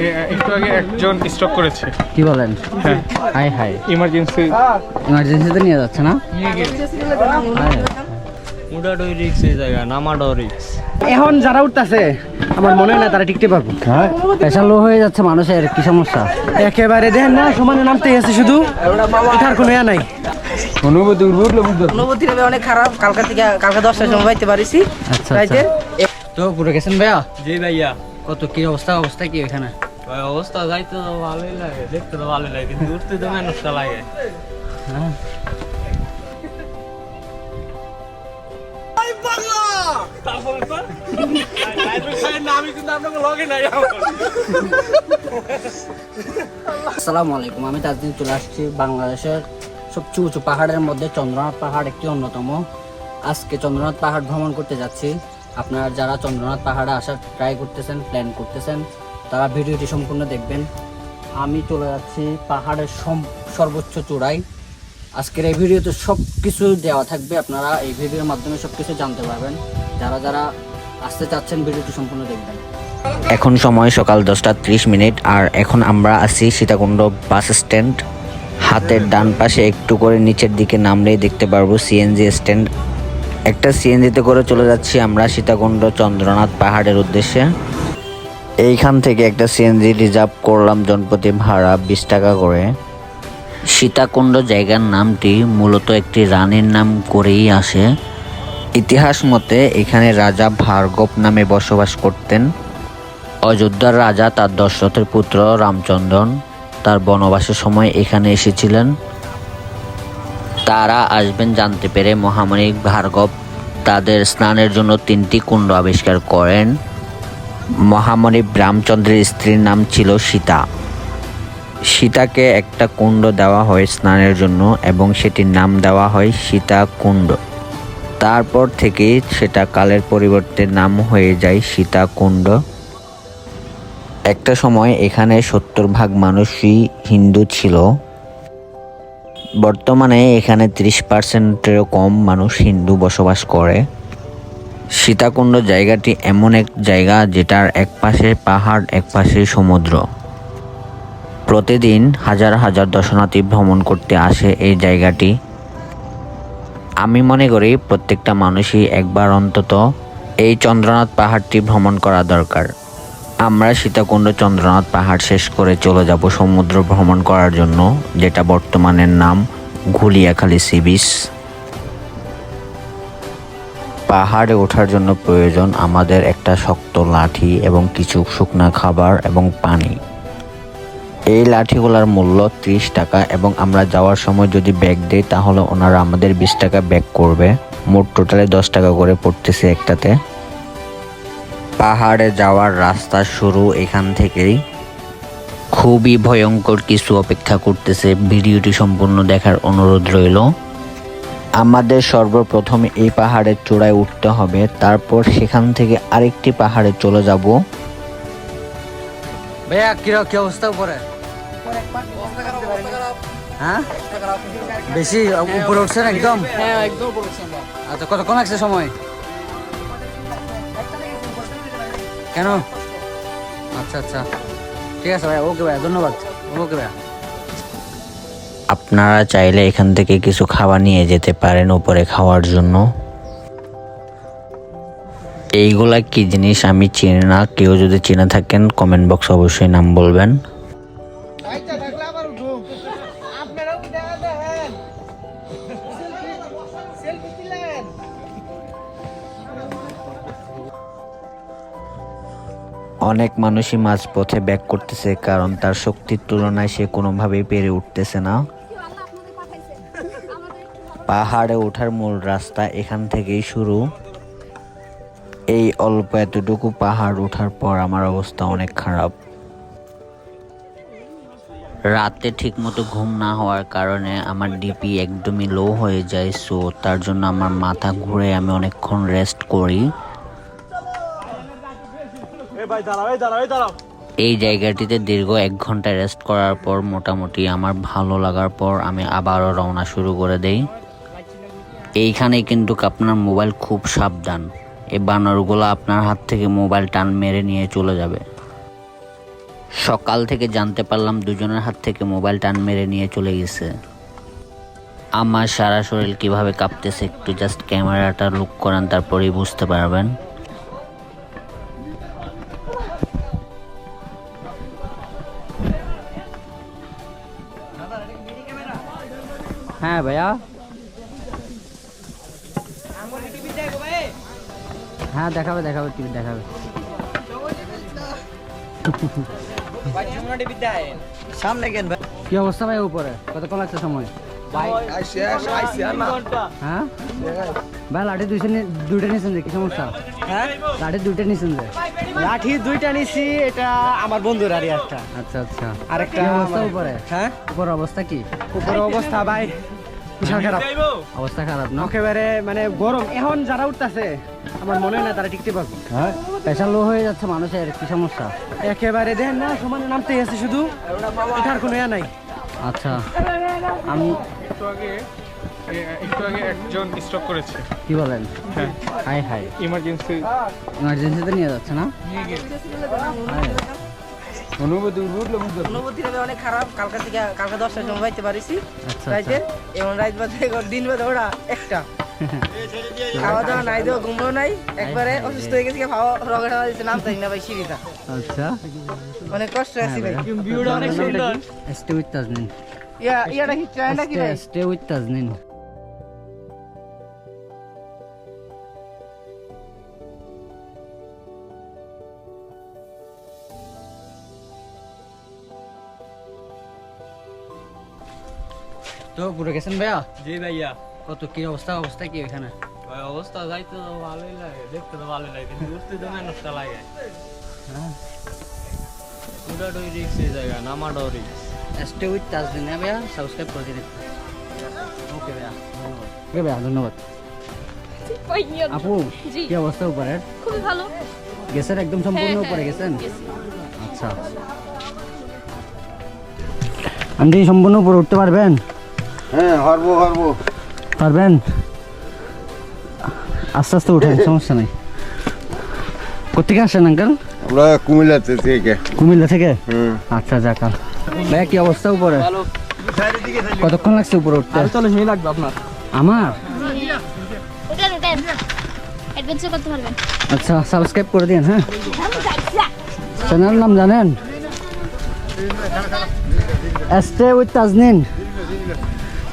এ- একটু আগে একজন স্টক করেছে। কি বলেন? হ্যাঁ। High high. ইমার্জেন্সি ইমার্জেন্সিতে নিয়ে যাচ্ছে না। উড়াডই রিক্স এই জায়গা রিক্স এখন যারা উঠতেছে আমার মনে হয় না তারা টিকতে পারব। প্রেশার লো হয়ে যাচ্ছে মানুষের কি সমস্যা? একেবারে দেখেন না সমানে নামতে গেছে শুধু। এটার কোনো ইয়া নাই। অনুভূতি হবে অনেক খারাপ। কালকা থেকে কালকে দশটার সময় পাইতে পারিছি। আচ্ছা তো পুরো গেছেন ভাইয়া? জি ভাইয়া। কত কি অবস্থা? অবস্থা কি এখানে অবস্থা যাইতে তো ভালোই লাগে, দেখতে তো ভালোই লাগে, কিন্তু উঠতে তো লাগে। হ্যাঁ। আসসালামু আলাইকুম, আমি তাজদিন চলে আসছি বাংলাদেশের সবচেয়ে উঁচু পাহাড়ের মধ্যে চন্দ্রনাথ পাহাড়, একটি অন্যতম। আজকে চন্দ্রনাথ পাহাড় ভ্রমণ করতে যাচ্ছি। আপনারা যারা চন্দ্রনাথ পাহাড়ে আসার ট্রাই করতেছেন, প্ল্যান করতেছেন তারা ভিডিওটি সম্পূর্ণ দেখবেন। আমি চলে যাচ্ছি পাহাড়ের সর্বোচ্চ চূড়ায়। আজকের এই ভিডিওতে সব কিছু দেওয়া থাকবে, আপনারা এই ভিডিওর মাধ্যমে সব কিছু জানতে পারবেন। যারা যারা আসতে চাচ্ছেন, ভিডিওটি সম্পূর্ণ দেখবেন। এখন সময় সকাল দশটা ত্রিশ মিনিট, আর এখন আমরা আছি সীতাকুণ্ড বাস স্ট্যান্ড। হাতের ডান পাশে একটু করে নিচের দিকে নামলেই দেখতে পারব সিএনজি স্ট্যান্ড। একটা সিএনজিতে করে চলে যাচ্ছি আমরা সীতাকুণ্ড চন্দ্রনাথ পাহাড়ের উদ্দেশ্যে। এইখান থেকে একটা সিএনজি রিজার্ভ করলাম জনপ্রতি ভাড়া বিশ টাকা করে। সীতাকুণ্ড জায়গার নামটি মূলত একটি রানীর নাম করেই আসে। ইতিহাস মতে এখানে রাজা ভার্গব নামে বসবাস করতেন। অযোধ্যার রাজা তার দশরথের পুত্র রামচন্দ্রন তার বনবাসের সময় এখানে এসেছিলেন। তারা আসবেন জানতে পেরে মহামণি ভার্গব তাদের স্নানের জন্য তিনটি কুণ্ড আবিষ্কার করেন। মহামণি রামচন্দ্রের স্ত্রীর নাম ছিল সীতা। সীতাকে একটা কুণ্ড দেওয়া হয় স্নানের জন্য এবং সেটির নাম দেওয়া হয় সীতা কুণ্ড। তারপর থেকে সেটা কালের পরিবর্তে নাম হয়ে যায় সীতা কুণ্ড। একটা সময় এখানে সত্তর ভাগ মানুষই হিন্দু ছিল। বর্তমানে এখানে ত্রিশ পার্সেন্টেরও কম মানুষ হিন্দু বসবাস করে। সীতাকুণ্ড জায়গাটি এমন এক জায়গা যেটার এক পাশে পাহাড় এক পাশে সমুদ্র। প্রতিদিন হাজার হাজার দর্শনার্থী ভ্রমণ করতে আসে এই জায়গাটি। আমি মনে করি প্রত্যেকটা মানুষই একবার অন্তত এই চন্দ্রনাথ পাহাড়টি ভ্রমণ করা দরকার। আমরা সীতাকুণ্ড চন্দ্রনাথ পাহাড় শেষ করে চলে যাব সমুদ্র ভ্রমণ করার জন্য, যেটা বর্তমানের নাম ঘুলিয়াখালী সি বিচ। পাহাড়ে ওঠার জন্য প্রয়োজন আমাদের একটা শক্ত লাঠি এবং কিছু শুকনা খাবার এবং পানি। এই লাঠিগুলোর মূল্য ত্রিশ টাকা এবং আমরা যাওয়ার সময় যদি ব্যাগ দেই, তাহলে ওনারা আমাদের বিশ টাকা ব্যাগ করবে। মোট টোটালে দশ টাকা করে পড়তেছে একটাতে। পাহাড়ে যাওয়ার রাস্তা শুরু এখান থেকেই। খুবই ভয়ঙ্কর কিছু অপেক্ষা করতেছে। ভিডিওটি সম্পূর্ণ দেখার অনুরোধ রইল। আমাদের সর্বপ্রথম এই পাহাড়ের চূড়ায় উঠতে হবে। তারপর সেখান থেকে আরেকটি পাহাড়ে চলে যাব। ভাইয়া, কি কি অবস্থা উপরে? হ্যাঁ? বেশি উপরে উঠছেন একদম? আচ্ছা কতক্ষণ লাগছে সময়? কেন? আচ্ছা আচ্ছা। ঠিক আছে ভাইয়া, ওকে ভাইয়া, ধন্যবাদ। ওকে ভাইয়া। আপনারা চাইলে এখান থেকে কিছু খাবার নিয়ে যেতে পারেন উপরে খাওয়ার জন্য। এইগুলা কি জিনিস আমি চিনি না, কেউ যদি চিনে থাকেন কমেন্ট বক্স অবশ্যই নাম বলবেন। অনেক মানুষই মাঝপথে ব্যাক করতেছে, কারণ তার শক্তির তুলনায় সে কোনোভাবেই পেরে উঠতেছে না। পাহাড়ে ওঠার মূল রাস্তা এখান থেকেই শুরু। এই অল্প এতটুকু পাহাড় ওঠার পর আমার অবস্থা অনেক খারাপ। রাতে ঠিকমতো ঘুম না হওয়ার কারণে আমার ডিপি একদমই লো হয়ে যায় সো তার জন্য আমার মাথা ঘুরে আমি অনেকক্ষণ রেস্ট করি। এই জায়গাটিতে দীর্ঘ এক ঘণ্টা রেস্ট করার পর মোটামুটি আমার ভালো লাগার পর আমি আবারও রওনা শুরু করে দেই। এইখানে কিন্তু আপনার মোবাইল খুব সাবধান। এই বানরগুলো আপনার হাত থেকে মোবাইল টান মেরে নিয়ে চলে যাবে। সকাল থেকে জানতে পারলাম দুজনের হাত থেকে মোবাইল টান মেরে নিয়ে চলে গেছে। আমার সারা শরীর কীভাবে কাঁপতেছে একটু জাস্ট ক্যামেরাটা লুক করান, তারপরেই বুঝতে পারবেন। হ্যাঁ ভাইয়া? হ্যাঁ দেখাবে দেখাবে টিভি দেখাবে। সামনে কেন ভাই। কি অবস্থা ভাই উপরে? কতক্ষণ লাগছে সময়? হ্যাঁ? ভাই লাঠি দুইটা নি- দুইটা নিয়েছেন যে কি সমস্যা? হ্যাঁ? লাঠি দুইটা নিয়েছেন যে? লাঠি দুইটা নিছি এটা আমার বন্ধুর আর একটা। আচ্ছা আচ্ছা। আরেকটা অবস্থা উপরে? হ্যাঁ? উপর অবস্থা কি? উপরে অবস্থা ভাই বিশাল খারাপ। অবস্থা খারাপ না? একেবারে মানে গরম। এখন যারা উঠতেছে আমার মনে হয় না তারা টিকতে পারবে হ্যাঁ? প্রেশার লো হয়ে যাচ্ছে মানুষের কি সমস্যা? একেবারে দেন না সমানে নামতে আছে শুধু। ওঠার কোনো ইয়া নাই। আচ্ছা। আমি একটু আগে একটু আগে একজন স্ট্রোক করেছে। কি বলেন? হ্যাঁ। High high. ইমার্জেন্সি ইমার্জেন্সিতে নিয়ে যাচ্ছে না। অনুভূতি অনুভূতি হবে অনেক খারাপ। কালকা থেকে কালকা দশটার সময় বাইতে পারিছি। আচ্ছা রাইতে আচ্ছা এবং রাত বাদে দিন বাদে ওরা একটা। খাওয়া দাওয়া নাই দেওয়া ঘুমো নাই। একবারে অসুস্থ হয়ে গেছি খাওয়া রগে খাওয়া দিচ্ছে নাম তাই না ভাই সিঁড়িটা আচ্ছা। অনেক কষ্ট আছি ভাই। ভিউটা অনেক সুন্দর। স্টে উইথ তাজনিন ইয়া ইয়াটা কি ট্রেনটা কি ভাই? স্টে উইথ তাজনিন তো পুরো গেছেন ভাইয়া জি ভাইয়া কত কি অবস্থা অবস্থা কি এখানে ভাই অবস্থা যাইতে তো ভালোই লাগে দেখতে তো ভালোই লাগে কিন্তু উঠতে তো মানুষটা লাগে হ্যাঁ উঠাটাই রিক্স এই জায়গা নামাটাও রিক্স স্টে উইথ তাজদিন হ্যাঁ ভাইয়া সাবস্ক্রাইব করে দিন ওকে ভাইয়া ধন্যবাদ ওকে ভাইয়া ধন্যবাদ আপু জি। কি অবস্থা উপরে খুবই ভালো গেছেন একদম সম্পূর্ণ হ্যাঁ, উপরে হ্যাঁ, গেছেন গেছি। আচ্ছা আন্টি সম্পূর্ণ উপরে উঠতে পারবেন হ্যাঁ হারবো হারবো। পারবেন? আস্তে আস্তে উঠেন সমস্যা নেই। কোথেকে আসেন আঙ্কেল আমরা কুমিল্লাতে থেকে। কুমিল্লা থেকে? আচ্ছা যাকাল ভাইয়া কি অবস্থা উপরে? কতক্ষণ লাগছে উপরে উঠতে? চল্লিশ মিনিট লাগবে আপনার। আমার? ওঠেন ওঠেন অ্যাডভেঞ্চার করতে পারবেন। আচ্ছা সাবস্ক্রাইব করে দিন হ্যাঁ? চ্যানেল নাম জানেন? স্টে উইথ তাজনিন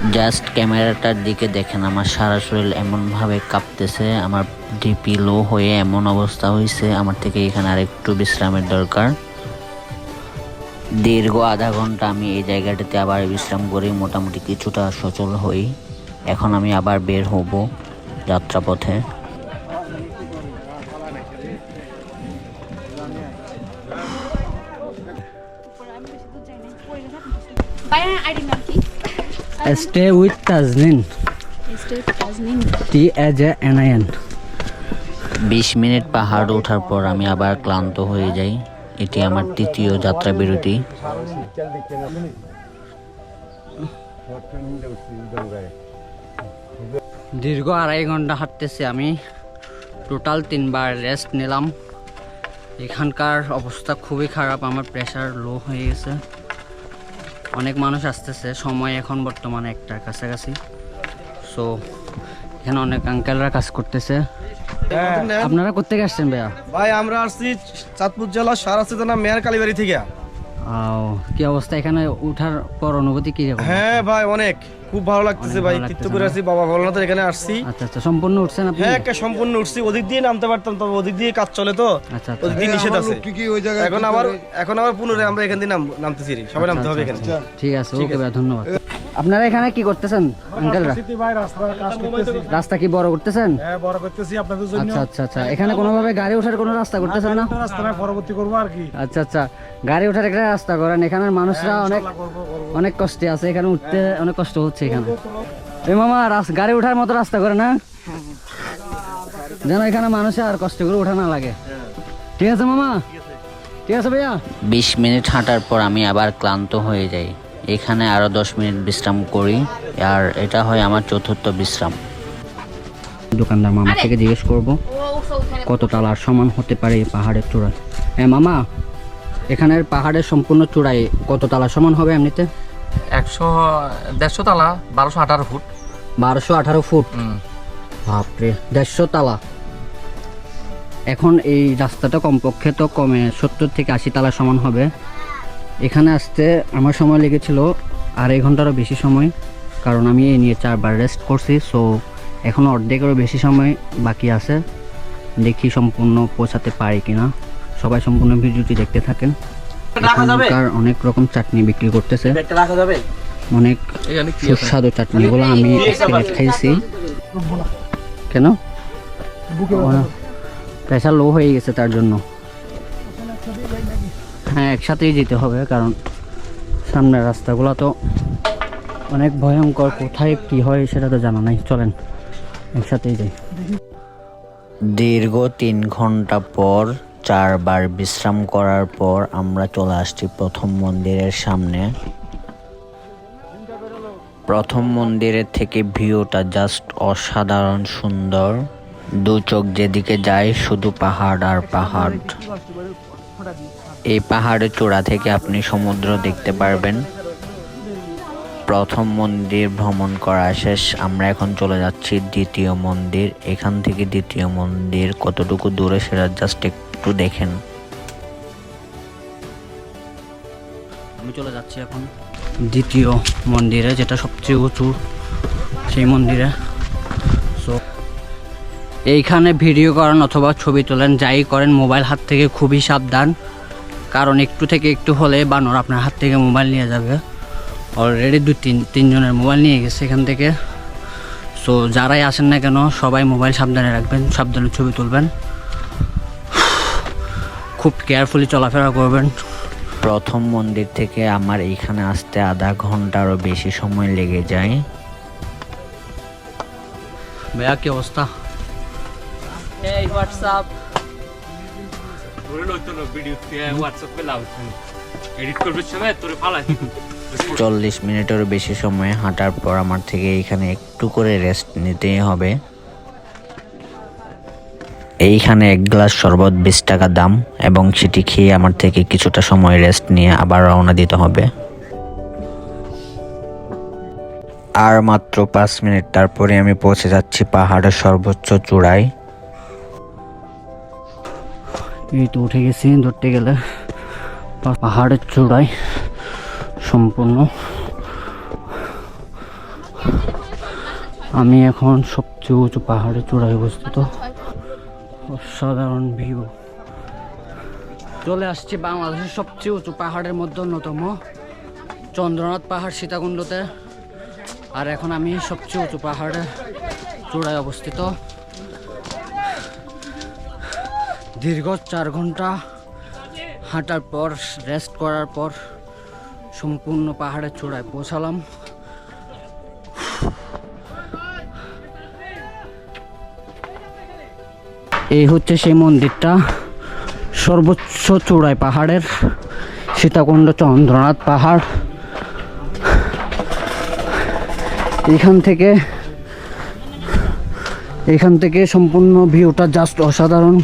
জাস্ট ক্যামেরাটার দিকে দেখেন, আমার সারা শরীর এমনভাবে কাঁপতেছে, আমার ডিপি লো হয়ে এমন অবস্থা হয়েছে আমার থেকে এখানে আরেকটু বিশ্রামের দরকার। দীর্ঘ আধা ঘণ্টা আমি এই জায়গাটাতে আবার বিশ্রাম করি, মোটামুটি কিছুটা সচল হই। এখন আমি আবার বের হব যাত্রাপথে। Stay with Tajnin state Tajnin T H A N I N বিশ মিনিট পাহাড় ওঠার পর আমি আবার ক্লান্ত হয়ে যাই। এটি আমার তৃতীয় যাত্রা বিরতি। দীর্ঘ আড়াই ঘণ্টা হাঁটতেছি আমি। টোটাল তিনবার রেস্ট নিলাম। এখানকার অবস্থা খুবই খারাপ আমার প্রেশার লো হয়ে গেছে। অনেক মানুষ আসতেছে সময় এখন বর্তমানে একটা কাছাকাছি। সো এখানে অনেক আঙ্কেলরা কাজ করতেছে। আপনারা কোথেকে আসছেন ভাইয়া? ভাই আমরা আসছি চাঁদপুর জেলা সারাস্তি থানা মেয়ার কালীবাড়ি থেকে। আও, কি অবস্থা? এখানে উঠার পর অনুভূতি কি হ্যাঁ ভাই অনেক। খুব ভালো লাগতেছে ভাই তীর্থ করে? আসছি বাবা ভোলনাথের এখানে আসছি। আচ্ছা আচ্ছা সম্পূর্ণ উঠছেন আপনি? হ্যাঁ একটা সম্পূর্ণ উঠছি। ওদিক দিয়ে নামতে পারতাম তবে ওদিক দিয়ে কাজ চলে তো। আচ্ছা ওদিক দিয়ে নিষেধ আছে। কি কি ওই জায়গায় এখন আবার এখন আবার পুনরায় আমরা এখান দিয়ে নাম নামতেছি সবাই নামতে হবে এখানে। ঠিক আছে ওকে ভাই ধন্যবাদ। আপনারা এখানে কি করতেছেন আঙ্কেলরা রাস্তা কি বড় করতেছেন? হ্যাঁ বড় করতেছি আচ্ছা আচ্ছা আচ্ছা। এখানে কোনোভাবে গাড়ি ওঠার কোনো রাস্তা করতেছেন না? পরবর্তী করব আর কি। আচ্ছা আচ্ছা। গাড়ি ওঠার একটা রাস্তা করেন। এখানের মানুষরা অনেক অনেক কষ্টে আছে। এখানে উঠতে অনেক কষ্ট হচ্ছে। এখানে। এই মামা রাস- গাড়ি ওঠার মতো রাস্তা করে না? যেন এখানে মানুষে আর কষ্ট করে ওঠা না লাগে। ঠিক আছে মামা? ঠিক আছে ভাইয়া? বিশ মিনিট হাঁটার পর আমি আবার ক্লান্ত হয়ে যাই। এখানে আরও দশ মিনিট বিশ্রাম করি আর এটা হয় আমার চতুর্থ বিশ্রাম। দোকানদার মামা থেকে জিজ্ঞেস করব কত তালার সমান হতে পারে এই পাহাড়ের চূড়ায়? হ্যাঁ মামা এখানের পাহাড়ের সম্পূর্ণ চূড়ায় কত তালা সমান হবে এমনিতে? একশো দেড়শো তালা বারোশো আঠারো ফুট। বারোশো আঠারো ফুট? বাপরে দেড়শো তালা। এখন এই রাস্তাটা কমপক্ষে তো কমে সত্তর থেকে আশি তালা সমান হবে। এখানে আসতে আমার সময় লেগেছিল আড়াই ঘন্টারও বেশি সময় কারণ আমি এই নিয়ে চারবার রেস্ট করছি সো এখনও অর্ধেকেরও বেশি সময় বাকি আছে। দেখি সম্পূর্ণ পৌঁছাতে পারি কিনা। সবাই সম্পূর্ণ ভিডিওটি দেখতে থাকেন। এখানকার অনেক রকম চাটনি বিক্রি করতেছে। অনেক সুস্বাদু চাটনিগুলো আমি খাইছি। কেন? প্রেশার লো হয়ে গেছে তার জন্য। হ্যাঁ একসাথেই যেতে হবে কারণ সামনের রাস্তাগুলো তো অনেক ভয়ঙ্কর। কোথায় কি হয় সেটা তো জানা নাই। চলেন একসাথেই যাই। দীর্ঘ তিন ঘণ্টা পর চারবার বিশ্রাম করার পর আমরা চলে আসছি প্রথম মন্দিরের সামনে। প্রথম মন্দিরের থেকে ভিউটা জাস্ট অসাধারণ সুন্দর। দু চোখ যেদিকে যায় শুধু পাহাড় আর পাহাড়। এই পাহাড়ের চূড়া থেকে আপনি সমুদ্র দেখতে পারবেন। প্রথম মন্দির ভ্রমণ করা শেষ। আমরা এখন চলে যাচ্ছি দ্বিতীয় মন্দির। এখান থেকে দ্বিতীয় মন্দির কতটুকু দূরে সেটা জাস্ট একটু দেখেন। আমি চলে যাচ্ছি এখন। দ্বিতীয় মন্দিরে, যেটা সবচেয়ে উঁচু, সেই মন্দিরে। সো এইখানে ভিডিও করেন অথবা ছবি তোলেন, যাই করেন, মোবাইল হাত থেকে খুবই সাবধান। কারণ একটু থেকে একটু হলে বানর আপনার হাত থেকে মোবাইল নিয়ে যাবে। অলরেডি দু তিন, তিনজনের মোবাইল নিয়ে গেছে এখান থেকে। সো যারাই আসেন না কেন, সবাই মোবাইল সাবধানে রাখবেন, সাবধানে ছবি তুলবেন। খুব কেয়ারফুলি চলাফেরা করবেন। প্রথম মন্দির থেকে আমার এইখানে আসতে আধা ঘন্টারও বেশি সময় লেগে যায়। ভাইয়া কি অবস্থা? এই হোয়াটসঅ্যাপ চল্লিশ মিনিটেরও বেশি সময় হাঁটার পর আমার থেকে এইখানে একটু করে রেস্ট নিতেই হবে। এইখানে এক গ্লাস শরবত, বিশ টাকা দাম, এবং সেটি খেয়ে আমার থেকে কিছুটা সময় রেস্ট নিয়ে আবার রওনা দিতে হবে। আর মাত্র পাঁচ মিনিট, তারপরে আমি পৌঁছে যাচ্ছি পাহাড়ের সর্বোচ্চ চূড়ায়। এই তো উঠে গেছি, ধরতে গেলে। পাহাড়ের চূড়ায় সম্পূর্ণ। আমি এখন সবচেয়ে উঁচু পাহাড়ের চূড়ায় অবস্থিত। অসাধারণ ভিউ চলে আসছি বাংলাদেশের সবচেয়ে উঁচু পাহাড়ের মধ্যে অন্যতম চন্দ্রনাথ পাহাড় সীতাকুণ্ডতে। আর এখন আমি সবচেয়ে উঁচু পাহাড়ের চূড়ায় অবস্থিত। দীর্ঘ চার ঘণ্টা হাঁটার পর রেস্ট করার পর, সম্পূর্ণ পাহাড়ের চূড়ায় পৌঁছালাম। এই হচ্ছে সেই মন্দিরটা। সর্বোচ্চ চূড়ায় পাহাড়ের সীতাকুণ্ড চন্দ্রনাথ পাহাড়। এখান থেকে এখান থেকে সম্পূর্ণ ভিউটা জাস্ট অসাধারণ।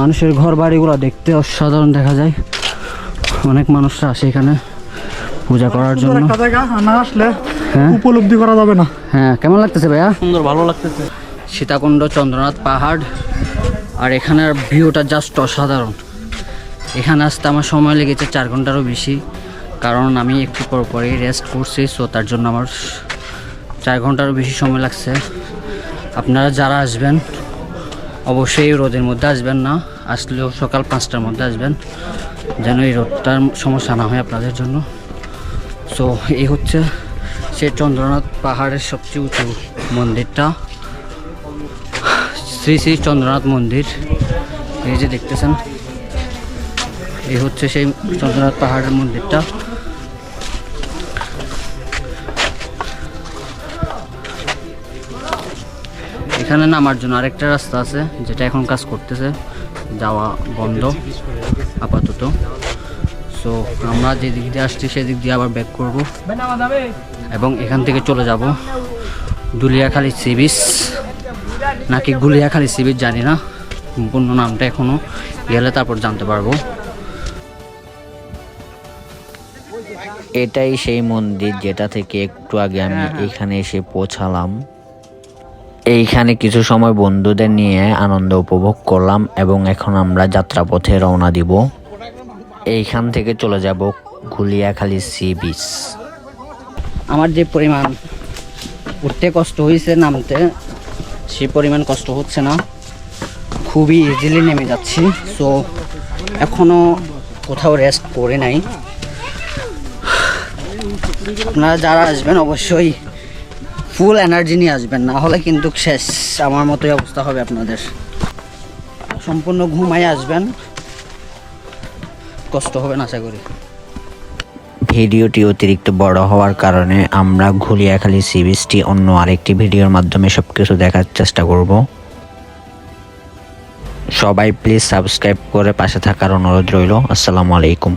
মানুষের ঘর বাড়িগুলো দেখতে অসাধারণ দেখা যায়। অনেক মানুষরা আসে এখানে পূজা করার জন্য। জায়গা না আসলে হ্যাঁ? উপলব্ধি করা যাবে না। হ্যাঁ কেমন লাগতেছে ভাইয়া? সুন্দর ভালো লাগতেছে। সীতাকুণ্ড, চন্দ্রনাথ পাহাড়, আর এখানের ভিউটা জাস্ট অসাধারণ। এখানে আসতে আমার সময় লেগেছে চার ঘন্টারও বেশি, কারণ আমি একটু পর পরেই রেস্ট করছি সো তার জন্য আমার চার ঘন্টারও বেশি সময় লাগছে। আপনারা যারা আসবেন, অবশ্যই রোদের মধ্যে আসবেন না, আসলেও সকাল পাঁচটার মধ্যে আসবেন, যেন এই রোদটার সমস্যা না হয় আপনাদের জন্য। সো এই হচ্ছে সেই চন্দ্রনাথ পাহাড়ের সবচেয়ে উঁচু মন্দিরটা। শ্রী শ্রী চন্দ্রনাথ মন্দির। এই যে দেখতেছেন, এই হচ্ছে সেই চন্দ্রনাথ পাহাড়ের মন্দিরটা। এখানে নামার জন্য আরেকটা রাস্তা আছে, যেটা এখন কাজ করতেছে, যাওয়া বন্ধ, আপাতত। সো আমরা যে দিক দিয়ে আসছি, সেদিক দিয়ে আবার ব্যাক করব। এবং এখান থেকে চলে যাব দুলিয়াখালী সি বিচ। নাকি গুলিয়াখালী সি বিচ জানি না। সম্পূর্ণ নামটা এখনও গেলে তারপর জানতে পারব। এটাই সেই মন্দির যেটা থেকে একটু আগে আমি এখানে এসে পৌঁছালাম। এইখানে কিছু সময় বন্ধুদের নিয়ে আনন্দ উপভোগ করলাম এবং এখন আমরা যাত্রাপথে রওনা দিব। এইখান থেকে চলে যাব গুলিয়াখালী সি বিচ। আমার যে পরিমাণ উঠতে কষ্ট হয়েছে নামতে সে পরিমাণ কষ্ট হচ্ছে না। খুবই ইজিলি নেমে যাচ্ছি। সো এখনও কোথাও রেস্ট করে নাই। আপনারা যারা আসবেন, অবশ্যই ফুল এনার্জি নিয়ে আসবেন। না হলে কিন্তু শেষ। আমার মতোই অবস্থা হবে আপনাদের। সম্পূর্ণ ঘুমাই আসবেন। কষ্ট হবে না, আশা করি। ভিডিওটি অতিরিক্ত বড় হওয়ার কারণে আমরা ঘুলিয়াখালী সি বিচটি অন্য আরেকটি ভিডিওর মাধ্যমে সব কিছু দেখার চেষ্টা করব। সবাই প্লিজ সাবস্ক্রাইব করে পাশে থাকার অনুরোধ রইল। আসসালামু আলাইকুম।